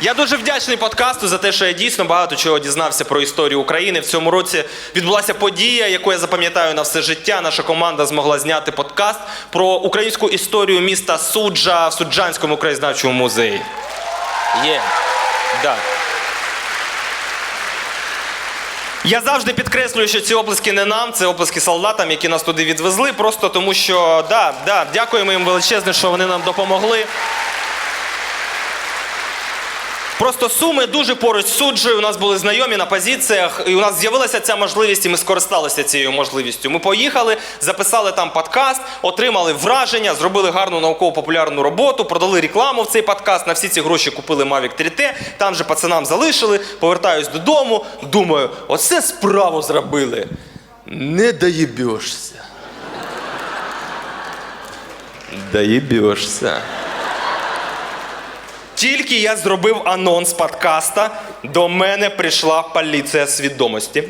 Я дуже вдячний подкасту за те, що я дійсно багато чого дізнався про історію України. В цьому році відбулася подія, яку я запам'ятаю на все життя. Наша команда змогла зняти подкаст про українську історію міста Суджа в Суджанському краєзнавчому музеї. Є. Да. Я завжди підкреслюю, що ці оплески не нам, це оплески солдатам, які нас туди відвезли, просто тому що да, да, дякуємо їм величезне, що вони нам допомогли. Просто суми дуже поруч з. У нас були знайомі на позиціях, і у нас з'явилася ця можливість, і ми скористалися цією можливістю. Ми поїхали, записали там подкаст, отримали враження, зробили гарну науково-популярну роботу, продали рекламу в цей подкаст. На всі ці гроші купили Mavic 3T, там же пацанам залишили. Повертаюсь додому. Думаю, оце справу зробили. Не доїбешся. Доїбешся. Тільки я зробив анонс подкаста, до мене прийшла поліція свідомості.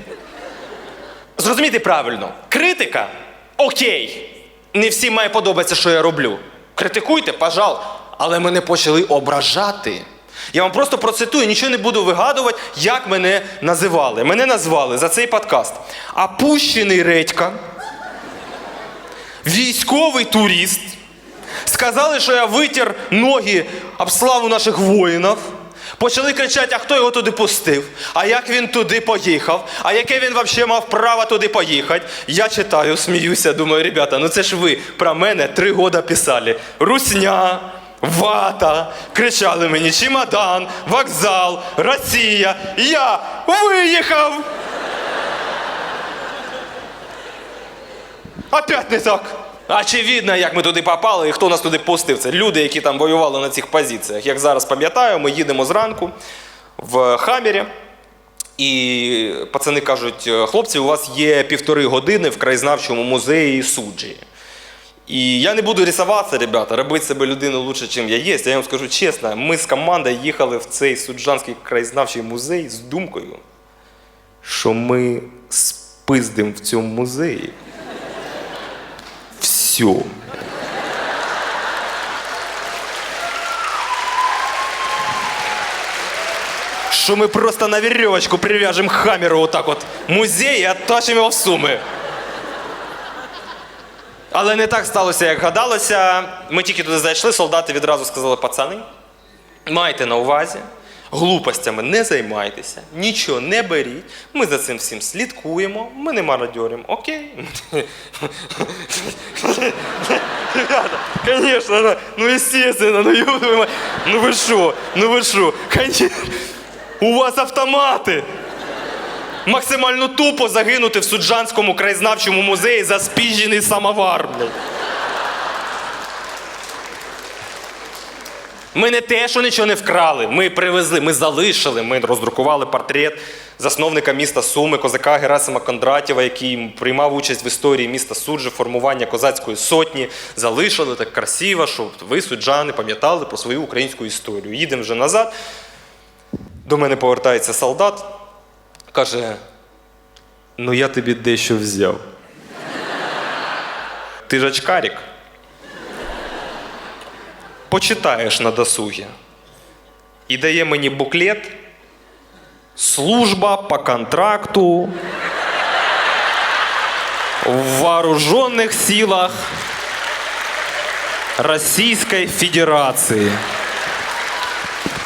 Зрозумійте правильно, критика окей. Не всім має подобатися, що я роблю. Критикуйте, пожал. Але мене почали ображати. Я вам просто процитую, нічого не буду вигадувати, як мене називали. Мене назвали за цей подкаст. Опущений редька, військовий турист. Сказали, що я витер ноги об славу наших воїнів. Почали кричати, а хто його туди пустив, а як він туди поїхав, а яке він взагалі мав право туди поїхати. Я читаю, сміюся, думаю, ребята, ну це ж ви про мене три года писали. Русня, вата, кричали мені чемодан, вокзал, Росія. Я виїхав. Опять не так. Очевидно, як ми туди попали і хто нас туди пустив. Це люди, які там воювали на цих позиціях. Як зараз пам'ятаю, ми їдемо зранку в Хаммері. І пацани кажуть, хлопці, у вас є півтори години в краєзнавчому музеї суджі. І я не буду рисуватися, ребята, робити себе людину лучше, ніж я є. Я вам скажу чесно, ми з командою їхали в цей суджанський краєзнавчий музей з думкою, що ми спиздимо в цьому музеї. Все. Що ми просто на веревочку прив'яжемо хамеру отак от музей і оттащимо його в суми. Але не так сталося, як гадалося. Ми тільки туди зайшли, солдати відразу сказали, пацани, майте на увазі, глупостями не займайтеся, нічого не беріть. Ми за цим всім слідкуємо, ми не мародьоримо, окей? Ребята, конечно, ну, ну естественно, ну ёб ну ви що, ну ви що, у вас автомати. Максимально тупо загинути в Суджанському краєзнавчому музеї за спіжений самовар. блядь. Ми не те, що нічого не вкрали. Ми привезли, ми залишили, ми роздрукували портрет засновника міста Суми, козака Герасима Кондратєва, який приймав участь в історії міста Суджі, формування козацької сотні. Залишили так красиво, щоб ви, суджани, пам'ятали про свою українську історію. Їдемо вже назад. До мене повертається солдат, каже: Ну я тобі дещо взяв. Ти ж очкарик. Почитаєш на досугі. І дає мені буклет. Служба по контракту в вооруженных силах Российской Федерации.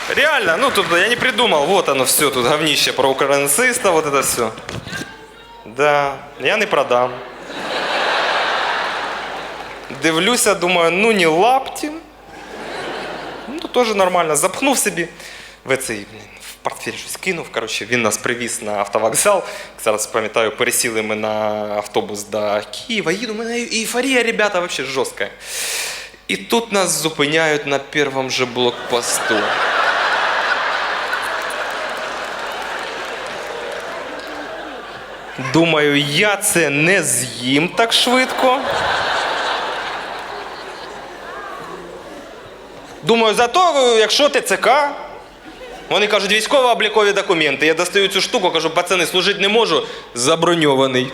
Реально, ну тут я не придумал, вот оно все, тут говнище про украинциста, вот это все. Да, я не продам. Дивлюся, думаю, ну не лапті. Ну, теж нормально. Запхнув собі в цей в портфель щось кинув. Коротше, він нас привіз на автовокзал. Зараз пам'ятаю, пересіли ми на автобус до Києва. Їду, у мене ейфорія, ребята, взагалі жорстка. І тут нас зупиняють на першому же блокпосту. Думаю, я це не з'їм так швидко. Думаю, зато якщо ТЦК, вони кажуть, військово-облікові документи. Я достаю цю штуку, кажу, пацани, служити не можу, заброньований.